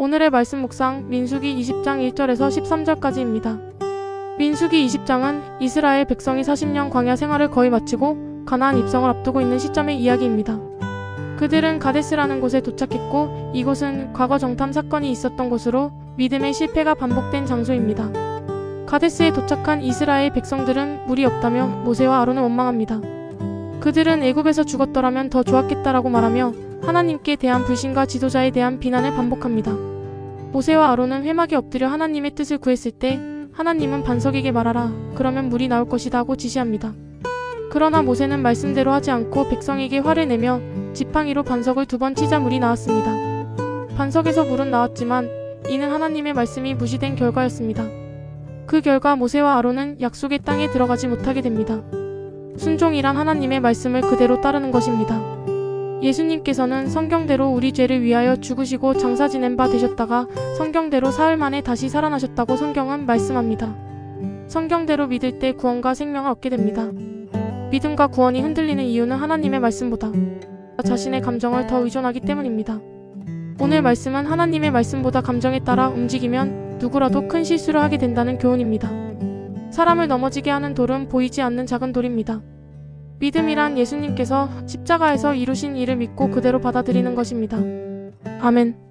오늘의 말씀 묵상 민수기 20장 1절에서 13절까지입니다. 민수기 20장은 이스라엘 백성이 40년 광야 생활을 거의 마치고 가나안 입성을 앞두고 있는 시점의 이야기입니다. 그들은 가데스라는 곳에 도착했고 이곳은 과거 정탐 사건이 있었던 곳으로 믿음의 실패가 반복된 장소입니다. 가데스에 도착한 이스라엘 백성들은 물이 없다며 모세와 아론을 원망합니다. 그들은 애굽에서 죽었더라면 더 좋았겠다라고 말하며 하나님께 대한 불신과 지도자에 대한 비난을 반복합니다. 모세와 아론은 회막에 엎드려 하나님의 뜻을 구했을 때 하나님은 반석에게 말하라 그러면 물이 나올 것이다 하고 지시합니다. 그러나 모세는 말씀대로 하지 않고 백성에게 화를 내며 지팡이로 반석을 두 번 치자 물이 나왔습니다. 반석에서 물은 나왔지만 이는 하나님의 말씀이 무시된 결과였습니다. 그 결과 모세와 아론은 약속의 땅에 들어가지 못하게 됩니다. 순종이란 하나님의 말씀을 그대로 따르는 것입니다. 예수님께서는 성경대로 우리 죄를 위하여 죽으시고 장사 지낸 바 되셨다가 성경대로 사흘 만에 다시 살아나셨다고 성경은 말씀합니다. 성경대로 믿을 때 구원과 생명을 얻게 됩니다. 믿음과 구원이 흔들리는 이유는 하나님의 말씀보다 자신의 감정을 더 의존하기 때문입니다. 오늘 말씀은 하나님의 말씀보다 감정에 따라 움직이면 누구라도 큰 실수를 하게 된다는 교훈입니다. 사람을 넘어지게 하는 돌은 보이지 않는 작은 돌입니다. 믿음이란 예수님께서 십자가에서 이루신 일을 믿고 그대로 받아들이는 것입니다. 아멘.